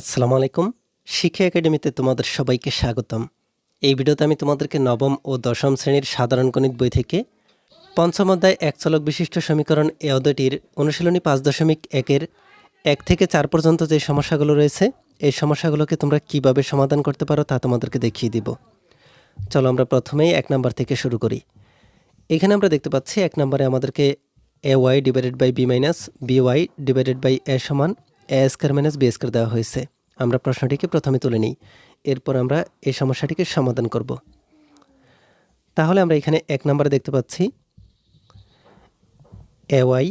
আসসালামু আলাইকুম। শিক্ষা একাডেমিতে তোমাদের সবাইকে স্বাগতম। এই ভিডিওতে আমি তোমাদেরকে নবম ও দশম শ্রেণির সাধারণ গণিত বই থেকে পঞ্চম অধ্যায় এক চলক বিশিষ্ট সমীকরণ এ অধ্যায়টির অনুশীলনী পাঁচ দশমিক একের এক থেকে চার পর্যন্ত যে সমস্যাগুলো রয়েছে, এই সমস্যাগুলোকে তোমরা কীভাবে সমাধান করতে পারো তা তোমাদেরকে দেখিয়ে দিব। চলো আমরা প্রথমেই এক নাম্বার থেকে শুরু করি। এখানে আমরা দেখতে পাচ্ছি এক নম্বরে আমাদেরকে A Y divided by B minus B Y divided by A সমান A square minus B square দেওয়া হয়েছে। আমরা প্রশ্নটিকে প্রথমে তুলে নিই। এরপর আমরা এই সমস্যাটিকে সমাধান করব। তাহলে আমরা এখানে এক নম্বরে দেখতে পাচ্ছি A Y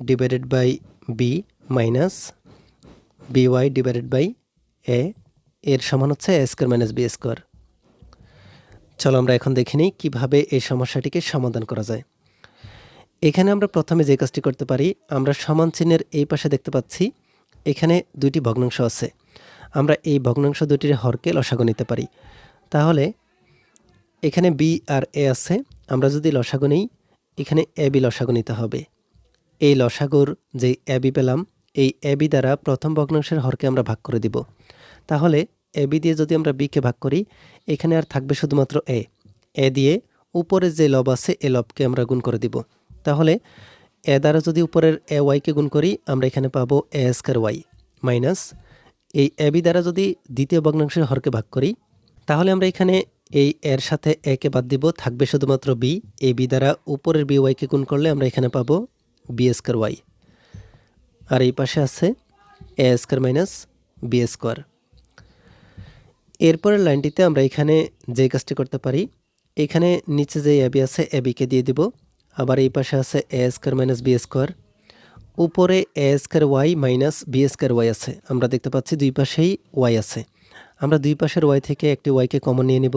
divided by B minus B Y divided by A এর সমান হচ্ছে A square minus B square চলো আমরা এখন দেখে নিই কীভাবে এই সমস্যাটিকে সমাধান করা যায়। এখানে আমরা প্রথমে যে কাজটি করতে পারি, আমরা সমান চিহ্নের এই পাশে দেখতে পাচ্ছি এখানে দুইটি ভগ্নাংশ আছে। আমরা এই ভগ্নাংশ দুটির হরকে লসাগু নিতে পারি। তাহলে এখানে বি আর এ আছে, আমরা যদি লসাগু নিই, এখানে এ বি লসাগু নিতে হবে। এই লসাগুর যে এ বি পেলাম, এই এ বি দ্বারা প্রথম ভগ্নাংশের হরকে আমরা ভাগ করে দিব। তাহলে এ বি দিয়ে যদি আমরা বিকে ভাগ করি, এখানে আর থাকবে শুধুমাত্র এ। এ দিয়ে উপরে যে লব আছে, এ লবকে আমরা গুণ করে দিব। তাহলে এ দ্বারা যদি উপরের এ ওয়াইকে গুণ করি, আমরা এখানে পাবো এ স্কোয়ার ওয়াই মাইনাস এই এ বি দ্বারা যদি দ্বিতীয় ভগ্নাংশের হরকে ভাগ করি, তাহলে আমরা এখানে এই এর সাথে একে বাদ দিব, থাকবে শুধুমাত্র বি। এই বি দ্বারা উপরের বি ওয়াইকে গুণ করলে আমরা এখানে পাবো বি স্কোয়ার ওয়াই। আর এই পাশে আছে A square minus B square. এরপরের লাইনটিতে আমরা এখানে যে কাজটি করতে পারি, এখানে নিচে যে এবি আছে এবিকে দিয়ে দিব। আবার এই পাশে আছে A square minus B square উপরে A square Y minus B square Y আছে। আমরা দেখতে পাচ্ছি দুই পাশেই ওয়াই আছে। আমরা দুই পাশের ওয়াই থেকে একটি ওয়াইকে কমন নিয়ে নিব।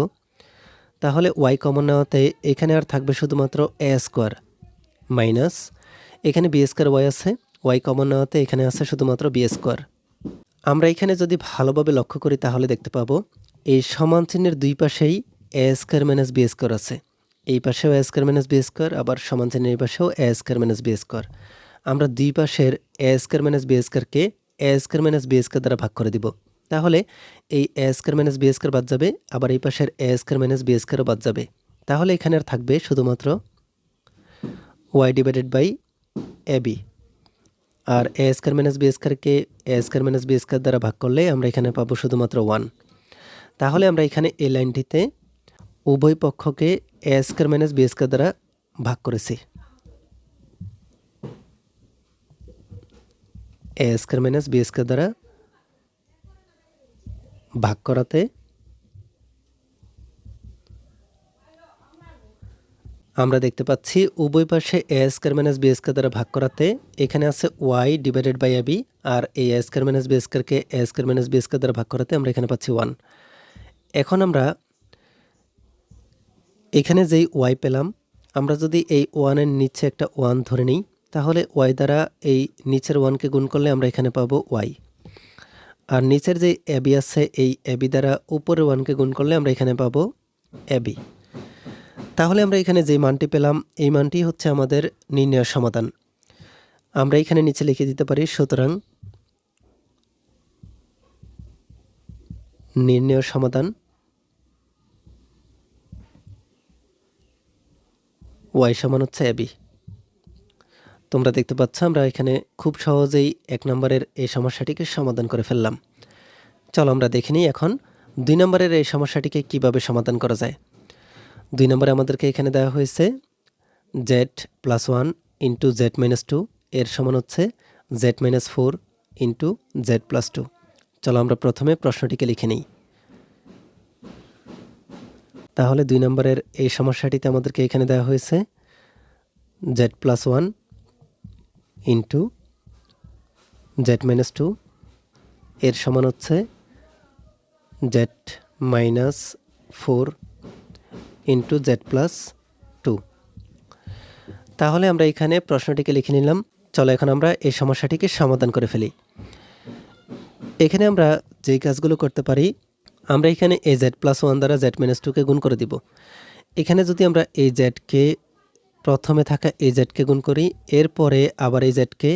তাহলে ওয়াই কমন নেওয়াতে এখানে আর থাকবে শুধুমাত্র এ স্কোয়ার মাইনাস এখানে বি স্কোয়ার ওয়াই আছে ওয়াই কমন নেওয়াতে এখানে আছে শুধুমাত্র বি স্কোয়ার আমরা এখানে যদি ভালোভাবে লক্ষ্য করি তাহলে দেখতে পাবো, এই সমান চিহ্নের দুই পাশেই A square minus B square আছে। এই পাশেও A square minus B square আবার সমান চিহ্নের এই পাশেও A square minus B square আমরা দুই পাশের এ স্কোয়ার মাইনাস বি স্কোয়ারকে A square minus B square দ্বারা ভাগ করে দিব। তাহলে এই A square minus B square বাদ যাবে, আবার এই পাশের এ স্কোয়ার মাইনাস বি স্কোয়ারও বাদ যাবে। তাহলে এখানে আর থাকবে শুধুমাত্র Y divided by A B R A square minus B স্কোয়ারকে A square minus B square দ্বারা ভাগ করলে আমরা এখানে পাবো শুধুমাত্র ওয়ান তাহলে আমরা এখানে এই লাইনটিতে উভয় পক্ষকে A square minus B square দ্বারা ভাগ করেছি। A square minus B square দ্বারা ভাগ করাতে আমরা দেখতে পাচ্ছি উভয় পাশে A square minus B square দ্বারা ভাগ করাতে এখানে আছে Y divided by A B R A square minus B স্কোয়ারকে A square minus B square দ্বারা ভাগ করাতে আমরা এখানে পাচ্ছি ওয়ান এখন আমরা এখানে যেই ওয়াই পেলাম, আমরা যদি এই ওয়ানের নিচে একটা ওয়ান ধরে নিই, তাহলে ওয়াই দ্বারা এই নিচের ওয়ানকে গুণ করলে আমরা এখানে পাবো ওয়াই। আর নিচের যে এবি আছে, এই এবি দ্বারা উপরের ওয়ানকে গুণ করলে আমরা এখানে পাবো এবি তাহলে আমরা এখানে যে মানটি পেলাম, এই মানটি হচ্ছে আমাদের নির্ণয় সমাধান। আমরা এখানে নিচে লিখে দিতে পারি, সুতরাং নির্ণয় সমাধান ওয়াই সমান হচ্ছে এবি তোমরা দেখতে পাচ্ছ, আমরা এখানে খুব সহজেই এক নম্বরের এই সমস্যাটিকে সমাধান করে ফেললাম। চলো আমরা দেখে নিই এখন দুই নম্বরের এই সমস্যাটিকে কীভাবে সমাধান করা যায়। দুই নম্বরে আমাদেরকে এখানে দেওয়া হয়েছে Z plus one into Z minus two এর সমান হচ্ছে Z minus four into Z plus two চলো আমরা প্রথমে প্রশ্নটিকে লিখে নিই। তাহলে দুই নম্বরের এই সমস্যাটিতে আমাদেরকে এখানে দেওয়া হয়েছে Z plus one into Z minus two এর সমান হচ্ছে Z minus four into Z plus two তাহলে আমরা এখানে প্রশ্নটিকে লিখে নিলাম। চলো এখন আমরা এই সমস্যাটিকে সমাধান করে ফেলি। এখানে আমরা যেই কাজগুলো করতে পারি আমরা এখানে এ জেড প্লাস ওয়ান দ্বারা জেড মাইনাস টুকে গুণ করে দিব। এখানে যদি আমরা এই জেডকে প্রথমে থাকা এই জেডকে গুণ করি, এরপরে আবার এই জেডকে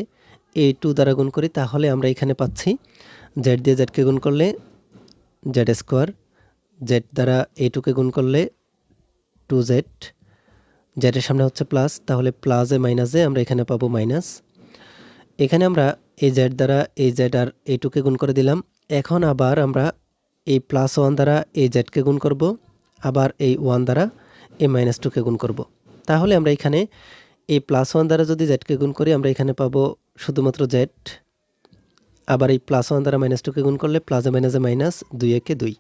এ টু দ্বারা গুণ করি, তাহলে আমরা এখানে পাচ্ছি জেড দিয়ে জেডকে গুণ করলে জেড স্কোয়ার জেড দ্বারা এ টুকে গুণ করলে টু জেড জেডের সামনে হচ্ছে প্লাস তাহলে প্লাসে মাইনাসে আমরা এখানে পাবো মাইনাস এখানে আমরা এই জেড দ্বারা এই জেড আর এইটুকে গুণ করে দিলাম। এখন আবার আমরা এই প্লাস ওয়ান দ্বারা এই জেডকে গুণ করব, আবার এই ওয়ান দ্বারা এই মাইনাস টুকে গুণ করব। তাহলে আমরা এখানে এই প্লাস ওয়ান দ্বারা যদি জেডকে গুণ করি, আমরা এখানে পাবো শুধুমাত্র জেড আবার এই প্লাস ওয়ান দ্বারা মাইনাস টুকে গুণ করলে প্লাসে মাইনাসে মাইনাস দুই একে দুই।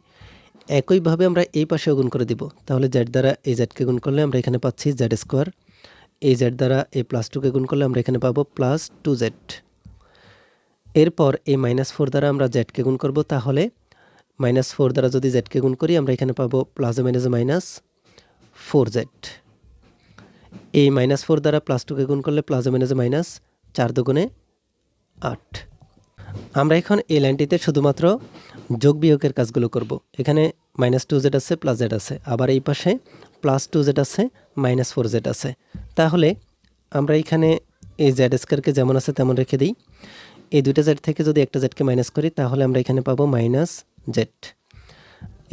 একইভাবে আমরা এই পাশেও গুণ করে দিব। তাহলে জেড দ্বারা এই জেডকে গুণ করলে আমরা এখানে পাচ্ছি জেড স্কোয়ার এই জেড দ্বারা এই প্লাস টুকে গুণ করলে আমরা এখানে পাবো প্লাস টু জেড এরপর এই মাইনাস ফোর দ্বারা আমরা জেডকে গুণ করব। তাহলে মাইনাস ফোর দ্বারা যদি জেডকে গুণ করি, আমরা এখানে পাবো প্লাসে মাইনাসে মাইনাস ফোর জেড এই মাইনাস ফোর দ্বারা প্লাস টুকে গুণ করলে প্লাসে মাইনাসে মাইনাস চার দুগুণে আট। আমরা এখন এই লাইনটিতে শুধুমাত্র যোগ বিয়োগের কাজগুলো করব। এখানে মাইনাস টু জেড আছে প্লাস জেড আছে। আবার এই পাশে প্লাস টু জেড আছে মাইনাস ফোর জেড আছে। তাহলে আমরা এখানে এই জেড স্কোয়ারকে যেমন আছে তেমন রেখে দিই। এই দুইটা জেড থেকে যদি একটা জেডকে মাইনাস করি, তাহলে আমরা এখানে পাবো মাইনাস জেড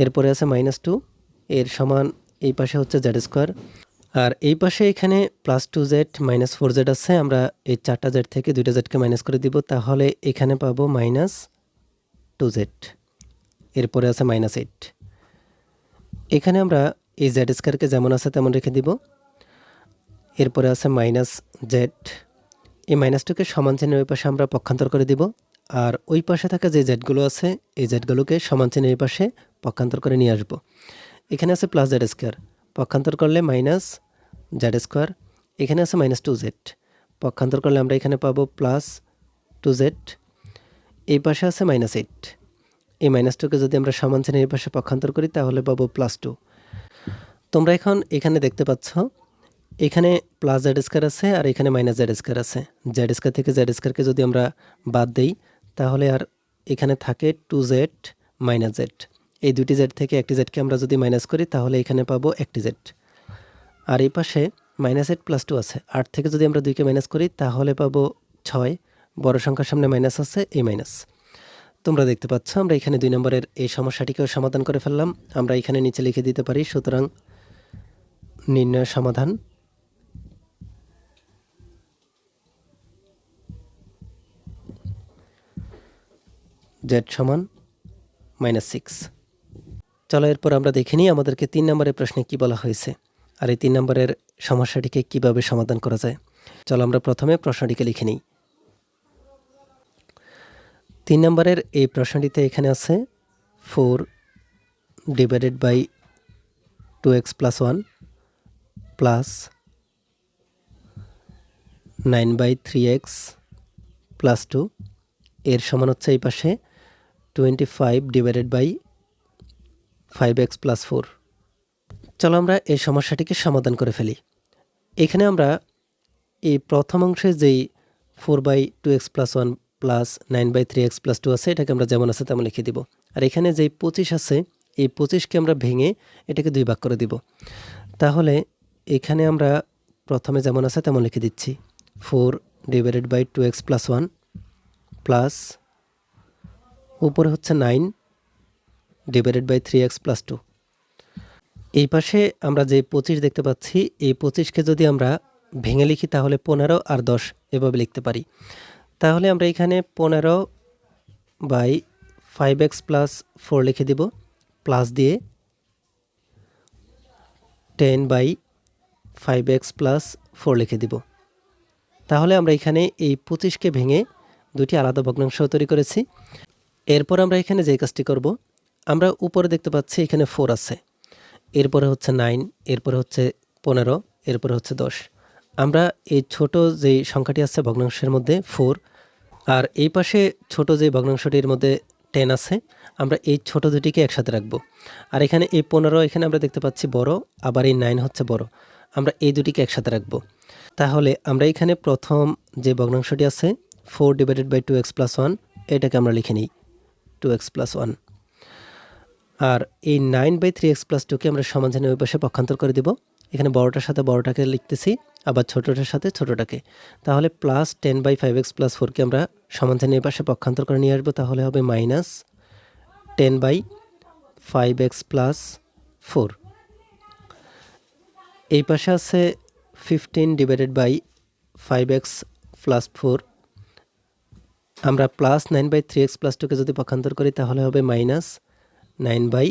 এরপরে আছে মাইনাস টু এর সমান এই পাশে হচ্ছে জেড স্কোয়ার আর এই পাশে এখানে plus two Z minus four Z আছে, আমরা এই চারটা জেড থেকে দুইটা জেডকে মাইনাস করে দিব, তাহলে এখানে পাবো মাইনাস টু জেড এরপরে আছে মাইনাস এইট এখানে আমরা এই জেড স্কোয়ারকে যেমন আছে তেমন রেখে দিব। এরপরে আছে মাইনাস জেড এই মাইনাসটাকে সমান চিহ্নের ওই পাশে আমরা পক্ষান্তর করে দিব। আর ওই পাশে থাকা যে জেডগুলো আছে, এই জেডগুলোকে সমান চিহ্নের পাশে পক্ষান্তর করে নিয়ে আসব। এখানে আছে প্লাস জেড স্কোয়ার পক্ষান্তর করলে মাইনাস জেড স্কোয়ার এখানে আছে মাইনাস টু জেড পক্ষান্তর করলে আমরা এখানে পাবো প্লাস টু জেড এই পাশে আছে মাইনাস এইট এই মাইনাস টুকে যদি আমরা সমান চিহ্নের পাশে পক্ষান্তর করি, তাহলে পাবো প্লাস টু তোমরা এখন এখানে দেখতে পাচ্ছ এখানে প্লাস জেড স্কোয়ার আছে আর এখানে মাইনাস জেড স্কোয়ার আছে। জেড স্কোয়ার থেকে জেড স্কোয়ারকে যদি আমরা বাদ দেই, তাহলে আর এখানে থাকে টু জেড মাইনাস জেড এই দুটি জেড থেকে একটি জেডকে আমরা যদি মাইনাস করি, তাহলে এখানে পাবো একটি জেড আর এই পাশে মাইনাস এইট প্লাস টু আছে। আট থেকে যদি আমরা দুইকে মাইনাস করি, তাহলে পাবো ছয়। বড় সংখ্যার সামনে মাইনাস আছে, এই মাইনাস তোমরা দেখতে পাচ্ছ, আমরা এখানে দুই নম্বরের এই সমস্যাটিকেও সমাধান করে ফেললাম। আমরা এখানে নিচে লিখে দিতে পারি, সুতরাং নির্ণয় সমাধান। জেড সমান মাইনাস সিক্স চলো এরপর আমরা দেখে নিই আমাদেরকে তিন নম্বরের প্রশ্নে কি বলা হয়েছে। আর এই তিন নম্বরের সমস্যাটিকে কীভাবে সমাধান করা যায়। চলো আমরা প্রথমে প্রশ্নটিকে লিখে নিই। তিন নম্বরের এই প্রশ্নটিতে এখানে আছে four divided by two x plus one plus nine by three x plus two এর সমান হচ্ছে এই পাশে twenty five divided by five x plus four চলো আমরা এই সমস্যাটিকে সমাধান করে ফেলি। এখানে আমরা এই প্রথম অংশে যেই four by two x plus one plus nine by three x plus two আছে, এটাকে আমরা যেমন আছে তেমন লিখে দিব। আর এখানে যেই পঁচিশ আছে, এই পঁচিশকে আমরা ভেঙে এটাকে দুই ভাগ করে দিব। তাহলে এখানে আমরা প্রথমে যেমন আছে তেমন লিখে দিচ্ছি। Four divided by two x plus one plus উপরে হচ্ছে nine divided by three x plus two এই পাশে আমরা যে পঁচিশ দেখতে পাচ্ছি, এই পঁচিশকে যদি আমরা ভেঙে লিখি তাহলে পনেরো আর দশ এভাবে লিখতে পারি। তাহলে আমরা এখানে পনেরো by five x plus four লিখে দিব প্লাস দিয়ে ten by five x plus four লিখে দিব। তাহলে আমরা এখানে এই পঁচিশকে ভেঙে দুটি আলাদা ভগ্নাংশ তৈরি করেছি। এরপর আমরা এখানে যে কাজটি করব, আমরা উপরে দেখতে পাচ্ছি এখানে ফোর আছে। এরপরে হচ্ছে নাইন এরপরে হচ্ছে পনেরো, এরপরে হচ্ছে দশ। আমরা এই ছোট যেই সংখ্যাটি আছে ভগ্নাংশের মধ্যে ফোর আর এই পাশে ছোট যে ভগ্নাংশটির মধ্যে টেন আছে, আমরা এই ছোট দুটিকে একসাথে রাখব। আর এখানে এই পনেরো, এখানে আমরা দেখতে পাচ্ছি বড়, আবার এই নাইন হচ্ছে বড়। আমরা এই দুটিকে একসাথে রাখব। তাহলে আমরা এখানে প্রথম যে ভগ্নাংশটি আছে four divided by two x plus one এটাকে আমরা লিখে নিই। টু এক্স প্লাস ওয়ান আর এই nine by three x plus টুকে আমরা সমাধানে ওই পাশে পক্ষান্তর করে দিব। এখানে বড়টার সাথে বড়টাকে লিখতেছি, আবার ছোটোটার সাথে ছোটোটাকে। তাহলে plus ten by five x plus ফোরকে আমরা সমাধানের পাশে পক্ষান্তর করে নিয়ে আসব, তাহলে হবে minus ten by five x plus four এই পাশে আছে fifteen divided by five x plus four আমরা plus nine by three x plus টুকে যদি পক্ষান্তর করি, তাহলে হবে minus nine by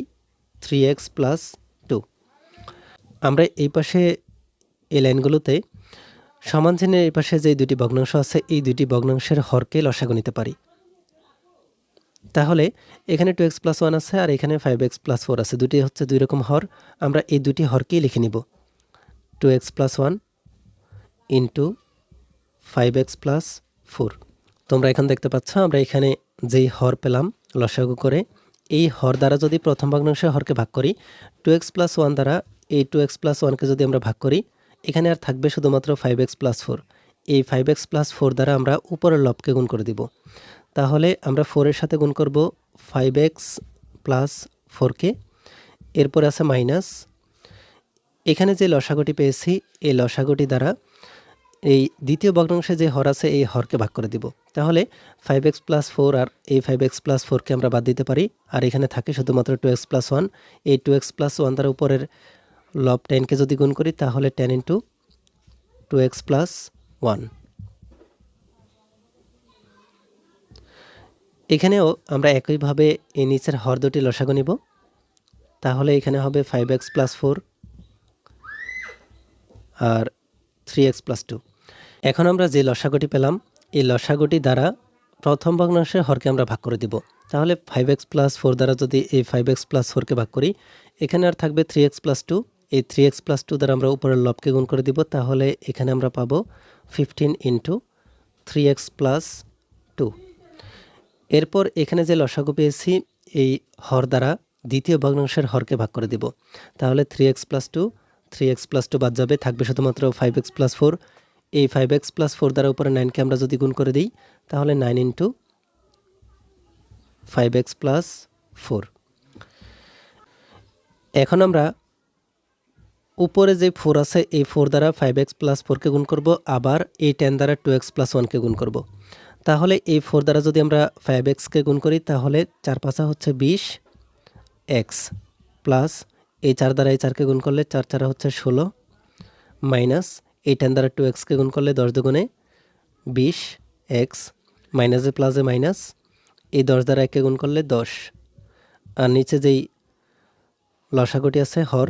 three x plus two আমরা এই পাশে এই লাইনগুলোতে সমান চিহ্নের এই পাশে যে দুটি ভগ্নাংশ আছে, এই দুটি ভগ্নাংশের হরকে লসাগু নিতে পারি। তাহলে এখানে টু এক্স প্লাস ওয়ান আছে আর এখানে ফাইভ এক্স প্লাস ফোর আছে। দুটি হচ্ছে দুই রকম হর। আমরা এই দুটি হরকেই লিখে নিব। Two x plus one into five x plus four তোমরা এখন দেখতে পাচ্ছ, আমরা এখানে যেই হর পেলাম, লসাগু করে, এই হর দ্বারা যদি প্রথম ভগ্নাংশে হরকে ভাগ করি টু এক্স প্লাস ওয়ান দ্বারা এই টু এক্স প্লাস ওয়ানকে যদি আমরা ভাগ করি, এখানে আর থাকবে শুধুমাত্র ফাইভ এক্স প্লাস ফোর এই ফাইভ এক্স প্লাস ফোর দ্বারা আমরা উপরের লবকে গুণ করে দিব। তাহলে আমরা ফোরের সাথে গুণ করব ফাইভ এক্স প্লাস ফোরকে এরপরে আছে মাইনাস এখানে যে লসাগুটি পেয়েছি, এই লসাগুটি দ্বারা এই দ্বিতীয় ভগ্নাংশে যে হর আছে, এই হরকে ভাগ করে দিব। তাহলে ফাইভ এক্স প্লাস ফোর আর এই ফাইভ এক্স প্লাস ফোরকে আমরা বাদ দিতে পারি। আর এখানে থাকে শুধুমাত্র টু এক্স প্লাস ওয়ান এই টু এক্স প্লাস ওয়ান দ্বারা উপরের লব টেনকে যদি গুণ করি, তাহলে ten into two x plus one এখানেও আমরা একইভাবে এই নিচের হর দুটি লসাগু নিব। তাহলে এখানে হবে ফাইভ এক্স প্লাস ফোর আর থ্রি এক্স প্লাস টু এখন আমরা যে লসাগুটি পেলাম এই লসাগুটি দ্বারা প্রথম ভগ্নাংশের হরকে আমরা ভাগ করে দিব। তাহলে ফাইভ এক্স প্লাস ফোর দ্বারা যদি এই ফাইভ এক্স প্লাস ফোরকে ভাগ করি, এখানে আর থাকবে থ্রি এক্স প্লাস টু এই থ্রি এক্স প্লাস টু দ্বারা আমরা উপরের লবকে গুণ করে দিব, তাহলে এখানে আমরা পাবো fifteen into three x plus two এরপর এখানে যে লসাগু পেয়েছি, এই হর দ্বারা দ্বিতীয় ভগ্নাংশের হরকে ভাগ করে দিব। তাহলে three x plus two three x plus two বাদ যাবে, থাকবে শুধুমাত্র ফাইভ এক্স প্লাস ফোর এই ফাইভ এক্স প্লাস ফোর দ্বারা উপরে নাইনকে আমরা যদি গুণ করে দিই, তাহলে nine into five x plus four এখন আমরা উপরে যে ফোর আছে, এই ফোর দ্বারা ফাইভ এক্স প্লাস ফোরকে গুণ করব, আবার এই টেন দ্বারা টু এক্স প্লাস ওয়ানকে গুণ করব। তাহলে এই ফোর দ্বারা যদি আমরা ফাইভ এক্সকে গুণ করি, তাহলে চার পাঁচা হচ্ছে বিশ এক্স প্লাস এই চার দ্বারা এই চারকে গুণ করলে চার চারা হচ্ছে ষোলো মাইনাস এই টেন দ্বারা টু এক্সকে গুণ করলে দশ দুগুণে বিশ এক্স মাইনাসে প্লাসে মাইনাস এই দশ দ্বারা একে গুণ করলে দশ। আর নিচে যেই লসাগুটি আছে, হর,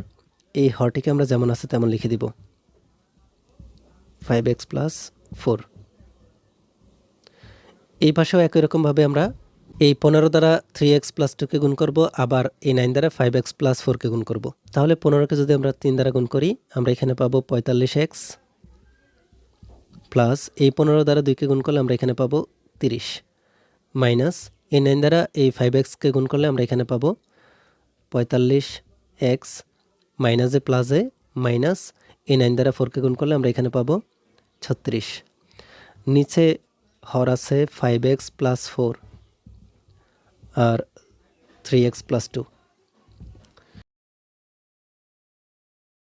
এই হরটিকে আমরা যেমন আছে তেমন লিখে দিব। ফাইভ এক্স প্লাস ফোর এই পাশেও একই রকমভাবে আমরা এই পনেরো দ্বারা থ্রি এক্স প্লাস টুকে গুণ করব, আবার এই নাইন দ্বারা ফাইভ এক্স প্লাস ফোরকে গুণ করব। তাহলে পনেরোকে যদি আমরা তিন দ্বারা গুণ করি, আমরা এখানে পাবো পঁয়তাল্লিশ এক্স প্লাস এই পনেরো দ্বারা দুইকে গুণ করলে আমরা এখানে পাবো তিরিশ মাইনাস এই নাইন দ্বারা এই ফাইভ এক্সকে গুণ করলে আমরা এখানে পাবো পঁয়তাল্লিশ এক্স মাইনাসে প্লাসে মাইনাস এই নাইন দ্বারা ফোরকে গুণ করলে আমরা এখানে পাবো ছত্রিশ। নিচে হর আছে ফাইভ এক্স প্লাস ফোর আর থ্রি এক্স প্লাস টু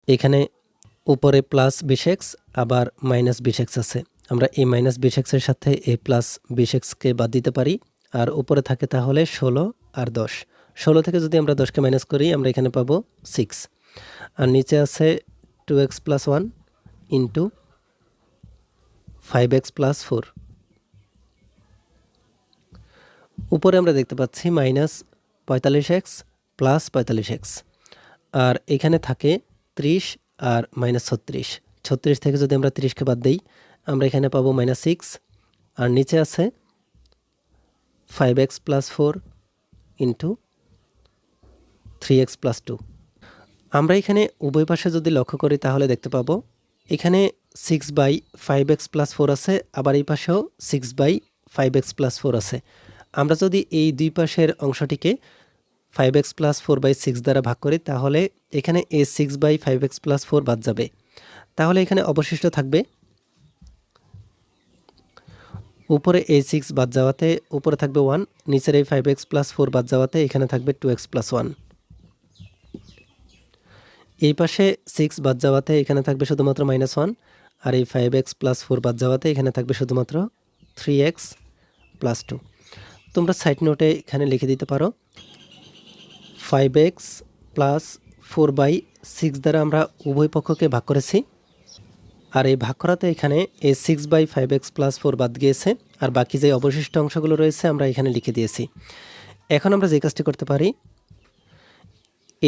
এখানে উপরে প্লাস বিশ এক্স আবার মাইনাস বিশ এক্স আছে। আমরা এই মাইনাস বিশ এক্সের সাথে এই প্লাস বিশ এক্সকে বাদ দিতে পারি। আর উপরে থাকে তাহলে ষোলো আর দশ। ষোলো থেকে যদি আমরা দশকে মাইনাস করি, আমরা এখানে পাবো সিক্স আর নিচে আছে two x plus one into five x plus four উপরে আমরা দেখতে পাচ্ছি মাইনাস পঁয়তাল্লিশ এক্স প্লাস পঁয়তাল্লিশ এক্স। আর এখানে থাকে ত্রিশ আর মাইনাস ছত্রিশ। ছত্রিশ থেকে যদি আমরা ত্রিশকে বাদ দিই, আমরা এখানে পাবো মাইনাস সিক্স। আর নিচে আছে five x plus four into three x plus two. আমরা এখানে উভয় পাশে যদি লক্ষ্য করি, তাহলে দেখতে পাবো এখানে six by five x plus four আছে, আবার এই পাশেও six by five x plus four আছে। আমরা যদি এই দুই পাশের অংশটিকে five x plus four by six দ্বারা ভাগ করি, তাহলে এখানে এ six by five x plus four বাদ যাবে। তাহলে এখানে অবশিষ্ট থাকবে উপরে এ সিক্স বাদ যাওয়াতে উপরে থাকবে ওয়ান নিচের এই ফাইভ এক্স প্লাস ফোর বাদ যাওয়াতে এখানে থাকবে টু এক্স প্লাস ওয়ান এই পাশে সিক্স বাদ যাওয়াতে এখানে থাকবে শুধুমাত্র মাইনাস ওয়ান আর এই ফাইভ এক্স প্লাস ফোর বাদ যাওয়াতে এখানে থাকবে শুধুমাত্র থ্রি এক্স প্লাস টু তোমরা সাইড নোটে এখানে লিখে দিতে পারো। Five x plus four by six দ্বারা আমরা উভয় পক্ষকে ভাগ করেছি। আর এই ভাগ করাতে এখানে এই six by five x plus four বাদ গিয়েছে। আর বাকি যে অবশিষ্ট অংশগুলো রয়েছে আমরা এখানে লিখে দিয়েছি। এখন আমরা যে কাজটি করতে পারি,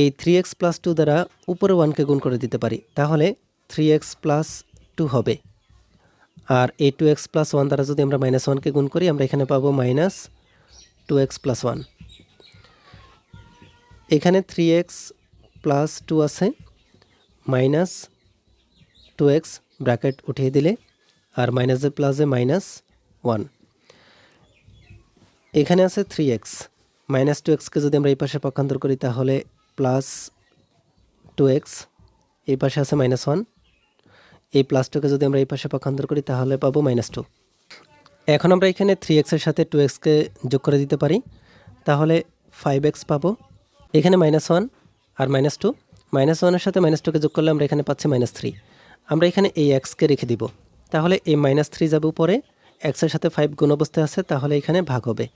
এই থ্রি এক্স প্লাস টু দ্বারা উপরে ওয়ানকে গুণ করে দিতে পারি। তাহলে থ্রি এক্স প্লাস টু হবে। আর এই টু এক্স প্লাস ওয়ান দ্বারা যদি আমরা মাইনাস ওয়ানকে গুণ করি, আমরা এখানে পাবো minus two x plus one এখানে থ্রি এক্স প্লাস টু আছে মাইনাস টু এক্স ব্র্যাকেট উঠিয়ে দিলে, আর মাইনাসে প্লাসে মাইনাস ওয়ান এখানে আছে থ্রি এক্স মাইনাস টু এক্সকে যদি আমরা এই পাশে পক্ষান্তর করি, তাহলে প্লাস টু এক্স এই পাশে আছে মাইনাস ওয়ান এই প্লাস টুকে যদি আমরা এই পাশে পক্ষান্তর করি, তাহলে পাবো মাইনাস টু এখন আমরা এখানে থ্রি এক্সের সাথে টু এক্সকে যোগ করে দিতে পারি। তাহলে ফাইভ এক্স পাবো। এখানে মাইনাস ওয়ান আর মাইনাস টু মাইনাস ওয়ানের সাথে মাইনাস টুকে যোগ করলে আমরা এখানে পাচ্ছি মাইনাস থ্রি আমরা এখানে এই এক্সকে রেখে দিব। তাহলে এই মাইনাস থ্রি যাবে উপরে। এক্সের সাথে ফাইভ গুণ অবস্থায় আছে, তাহলে এখানে ভাগ হবে।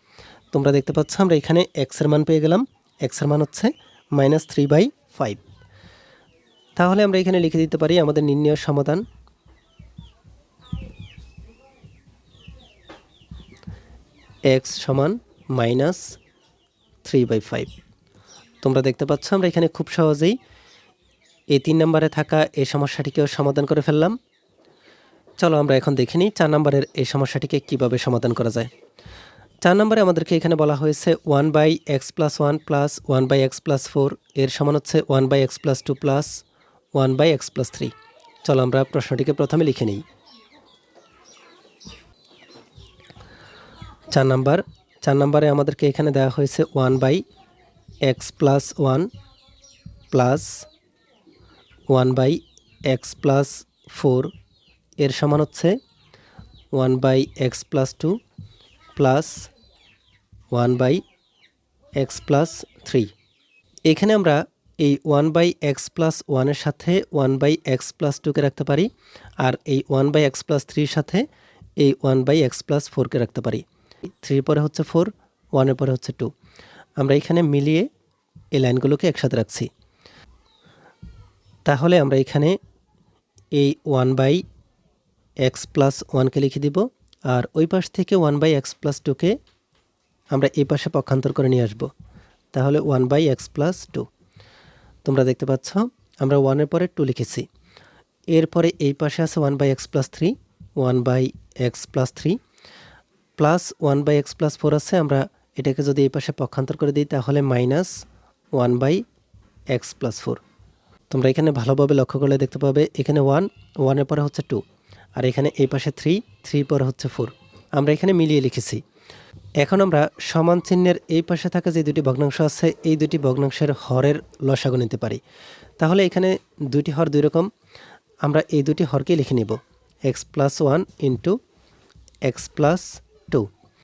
তোমরা দেখতে পাচ্ছ, আমরা এখানে এক্সের মান পেয়ে গেলাম। এক্সের মান হচ্ছে মাইনাস থ্রি বাই ফাইভ তাহলে আমরা এখানে লিখে দিতে পারি আমাদের নির্ণয় সমাধান। এক্স সমান মাইনাস থ্রি বাই ফাইভ তোমরা দেখতে পাচ্ছ, আমরা এখানে খুব সহজেই এই তিন নম্বরে থাকা এই সমস্যাটিকেও সমাধান করে ফেললাম। চলো আমরা এখন দেখে নিই চার নম্বরের এই সমস্যাটিকে কীভাবে সমাধান করা যায়। চার নম্বরে আমাদেরকে এখানে বলা হয়েছে one by x plus one plus one by x plus four এর সমান হচ্ছে one by x plus two plus one by x plus three চলো আমরা প্রশ্নটিকে প্রথমে লিখে নিই। চার নাম্বার, চার নাম্বারে আমাদেরকে এখানে দেওয়া হয়েছে one by x plus one plus one by x plus four. এর সমান হচ্ছে one by x plus two plus one by x plus three. এখানে আমরা এই ওয়ান বাই এক্স প্লাস ওয়ানের সাথে ওয়ান বাই এক্স প্লাস টুকে রাখতে পারি, আর এই ওয়ান বাই এক্স প্লাস থ্রির সাথে এই ওয়ান বাই এক্স প্লাস ফোরকে রাখতে পারি। থ্রির পরে হচ্ছে ফোর ওয়ানের পরে হচ্ছে টু আমরা এখানে মিলিয়ে এই লাইনগুলোকে একসাথে রাখছি। তাহলে আমরা এখানে এই ওয়ান বাই এক্স প্লাস ওয়ানকে লিখে দিব, আর ওই পাশ থেকে ওয়ান বাই এক্স প্লাস টুকে আমরা এই পাশে পক্ষান্তর করে নিয়ে আসব। তাহলে one by x plus two তোমরা দেখতে পাচ্ছ, আমরা ওয়ানের পরে টু লিখেছি। এরপরে এই পাশে আছে one by x plus three one by x plus three plus one by x plus four আছে, আমরা এটাকে যদি এই পাশে পক্ষান্তর করে দিই, তাহলে minus one by x plus four তোমরা এখানে ভালোভাবে লক্ষ্য করলে দেখতে পাবে, এখানে ওয়ান ওয়ানের পরে হচ্ছে টু আর এখানে এই পাশে থ্রি থ্রি পরে হচ্ছে ফোর আমরা এখানে মিলিয়ে লিখেছি। এখন আমরা সমান চিহ্নের এই পাশে থাকা যে দুটি ভগ্নাংশ আছে, এই দুটি ভগ্নাংশের হরের লসাগু নিতে পারি। তাহলে এখানে দুটি হর দুই রকম, আমরা এই দুটি হরকে লিখে নিব। X plus one into x plus two.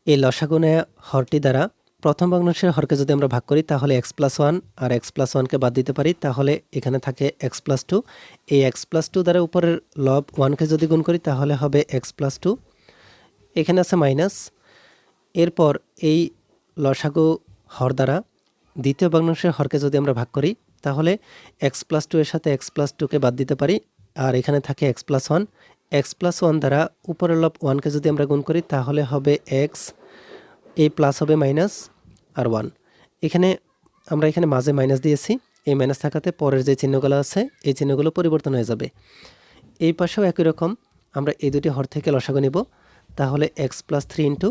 এই লসাগু নেয়া হরটি দ্বারা প্রথম ভগ্নাংশের হরকে যদি আমরা ভাগ করি, তাহলে এক্স প্লাস ওয়ান আর এক্স প্লাস ওয়ানকে বাদ দিতে পারি, তাহলে এখানে থাকে এক্স প্লাস টু এই এক্স প্লাস টু দ্বারা উপরের লব ওয়ানকে যদি গুণ করি, তাহলে হবে এক্স প্লাস টু এখানে আছে মাইনাস এরপর এই লসাগু হর দ্বারা দ্বিতীয় ভগ্নাংশের হরকে যদি আমরা ভাগ করি, তাহলে এক্স প্লাস টু এর সাথে এক্স প্লাস টুকে বাদ দিতে পারি, আর এখানে থাকে x plus one x plus one দ্বারা উপরের লব ওয়ানকে যদি আমরা গুণ করি, তাহলে হবে এক্স এই প্লাস হবে মাইনাস আর ওয়ান এখানে আমরা এখানে মাঝে মাইনাস দিয়েছি, এই মাইনাস থাকাতে পরের যে চিহ্নগুলো আছে, এই চিহ্নগুলো পরিবর্তন হয়ে যাবে। এই পাশেও একই রকম, আমরা এই দুটি হর থেকে লসাগু নিব, তাহলে x plus three into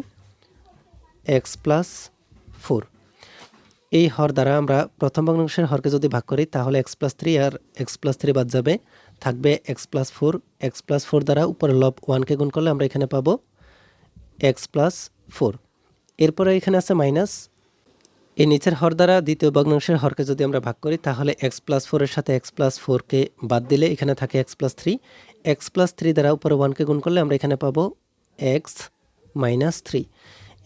x plus four এই হর দ্বারা আমরা প্রথম ভগ্নাংশের হরকে যদি ভাগ করি, তাহলে এক্স প্লাস থ্রি আর এক্স প্লাস থ্রি বাদ যাবে। থাকবে x plus four x plus four দ্বারা উপরে লব ওয়ানকে গুণ করলে আমরা এখানে পাবো এক্স প্লাস ফোর এরপরে এখানে আছে মাইনাস এই নিচের হর দ্বারা দ্বিতীয় ভগ্নাংশের হরকে যদি আমরা ভাগ করি, তাহলে এক্স প্লাস ফোরের সাথে এক্স প্লাস ফোরকে বাদ দিলে এখানে থাকে x plus three x plus three দ্বারা উপরে ওয়ানকে গুণ করলে আমরা এখানে পাবো এক্স মাইনাস থ্রি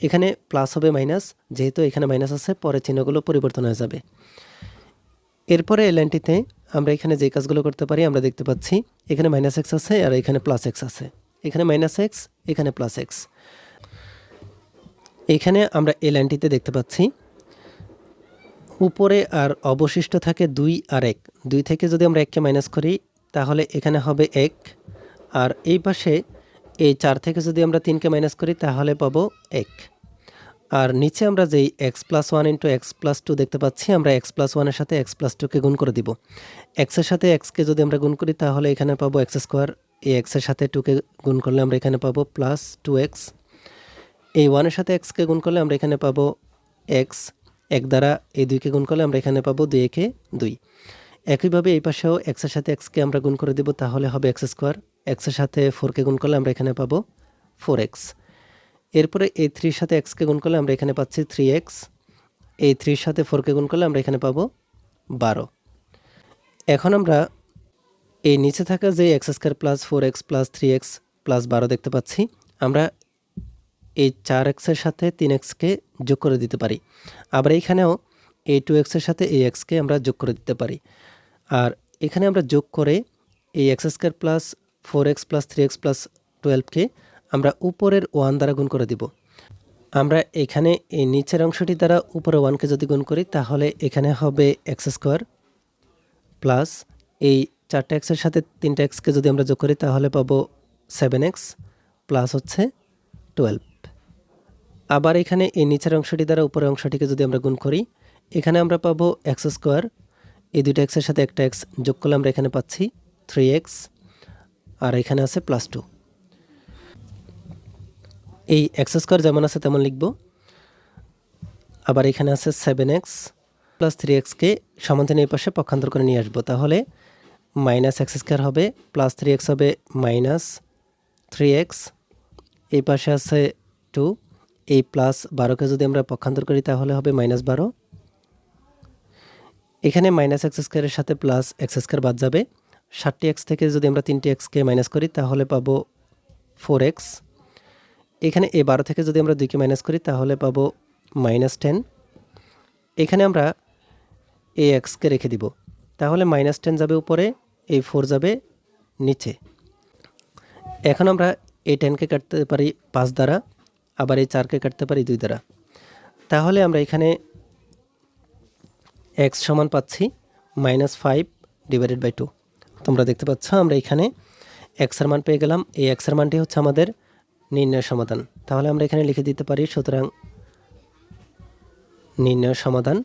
এখানে প্লাস হবে মাইনাস যেহেতু এখানে মাইনাস আছে, পরে চিহ্নগুলো পরিবর্তন হয়ে যাবে। এরপরে এই লাইনটিতে আমরা এখানে যে কাজগুলো করতে পারি, আমরা দেখতে পাচ্ছি এখানে মাইনাস এক্স আছে আর এখানে প্লাস এক্স আছে। এখানে মাইনাস এক্স এখানে প্লাস এক্স এখানে আমরা এই লাইনটিতে দেখতে পাচ্ছি, উপরে আর অবশিষ্ট থাকে দুই আর এক। দুই থেকে যদি আমরা এককে মাইনাস করি, তাহলে এখানে হবে এক। আর এই পাশে এই চার থেকে যদি আমরা তিনকে মাইনাস করি, তাহলে পাবো এক। আর নিচে আমরা যেই x plus one into x plus two দেখতে পাচ্ছি, আমরা এক্স প্লাস ওয়ানের সাথে এক্স প্লাস টুকে গুণ করে দিব। এক্সের সাথে এক্সকে যদি আমরা গুণ করি, তাহলে এখানে পাবো এক্স স্কোয়ার এই এক্সের সাথে টুকে গুণ করলে আমরা এখানে পাবো প্লাস টু এক্স এই ওয়ানের সাথে এক্সকে গুণ করলে আমরা এখানে পাবো এক্স এক দ্বারা এই দুইকে গুণ করলে আমরা এখানে পাবো দুই একে দুই। একইভাবে এই পাশেও এক্সের সাথে এক্সকে আমরা গুণ করে দেব, তাহলে হবে এক্স স্কোয়ার এক্সের সাথে ফোরকে গুণ করলে আমরা এখানে পাবো ফোর এক্স এরপরে এই থ্রির সাথে এক্সকে গুণ করলে আমরা এখানে পাচ্ছি থ্রি এক্স এই থ্রির সাথে ফোরকে গুণ করলে আমরা এখানে পাবো বারো। এখন আমরা এই নিচে থাকা যে x square plus four x plus three x plus বারো দেখতে পাচ্ছি, আমরা এই চার এক্সের সাথে তিন এক্সকে যোগ করে দিতে পারি। আবার এইখানেও এই টু এক্সের সাথে এই এক্সকে আমরা যোগ করে দিতে পারি। আর এখানে আমরা যোগ করে এই x square plus four x plus three x plus টুয়েলভকে আমরা উপরের ওয়ান দ্বারা গুণ করে দিব। আমরা এখানে এই নিচের অংশটি দ্বারা উপরে ওয়ানকে যদি গুণ করি, তাহলে এখানে হবে এক্স স্কোয়ার প্লাস এই চারটা এক্সের সাথে তিনটা এক্সকে যদি আমরা যোগ করি, তাহলে পাবো সেভেন এক্স প্লাস হচ্ছে টুয়েলভ। আবার এখানে এই নিচের অংশটি দ্বারা উপরের অংশটিকে যদি আমরা গুণ করি, এখানে আমরা পাবো এক্স স্কোয়ার। এই দুইটা এক্সের সাথে একটা এক্স যোগ করলে আমরা এখানে পাচ্ছি থ্রি এক্স, আর এখানে আছে প্লাস টু। এই এক্স স্কোয়ার যেমন আছে তেমন লিখব। আবার এখানে আছে সেভেন এক্স প্লাস থ্রি এক্সকে সমান্তরাল এই পাশে পক্ষান্তর করে নিয়ে আসব। তাহলে মাইনাস এক্স স্কোয়ার হবে প্লাস থ্রি এক্স হবে মাইনাস থ্রি এক্স এই পাশে আছে টু এই প্লাস বারোকে যদি আমরা পক্ষান্তর করি তাহলে হবে মাইনাস বারো। এখানে মাইনাস এক্স স্কোয়ারের সাথে প্লাস এক্স স্কোয়ার বাদ যাবে। ষাটটি এক্স থেকে যদি আমরা তিনটি এক্সকে মাইনাস করি তাহলে পাবো ফোর এক্স এখানে এ বারো থেকে যদি আমরা দুইকে মাইনাস করি, তাহলে পাবো মাইনাস টেন এখানে আমরা এ এক্সকে রেখে দিব। তাহলে মাইনাস টেন যাবে উপরে এই ফোর যাবে নিচে। এখন আমরা এই টেনকে কাটতে পারি পাঁচ দ্বারা, আবার এই চারকে কাটতে পারি দুই দ্বারা। তাহলে আমরা এখানে এক্স সমান পাচ্ছি minus five divided by two তোমরা দেখতে পাচ্ছ, আমরা এখানে এক্সের মান পেয়ে গেলাম। এই এক্সের মানটি হচ্ছে আমাদের নির্ণয় সমাধান। তাহলে আমরা এখানে লিখে দিতে পারি, সুতরাং নির্ণয় সমাধান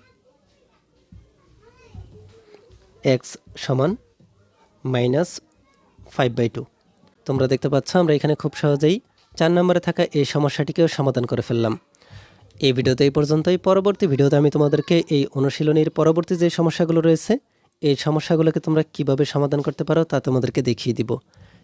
এক্স সমান মাইনাস ফাইভ বাই টু তোমরা দেখতে পাচ্ছ, আমরা এখানে খুব সহজেই চার নম্বরে থাকা এই সমস্যাটিকেও সমাধান করে ফেললাম। এই ভিডিওতে এই পর্যন্তই। পরবর্তী ভিডিওতে আমি তোমাদেরকে এই অনুশীলনীর পরবর্তী যে সমস্যাগুলো রয়েছে, এই সমস্যাগুলোকে তোমরা কীভাবে সমাধান করতে পারো তা তোমাদেরকে দেখিয়ে দিব।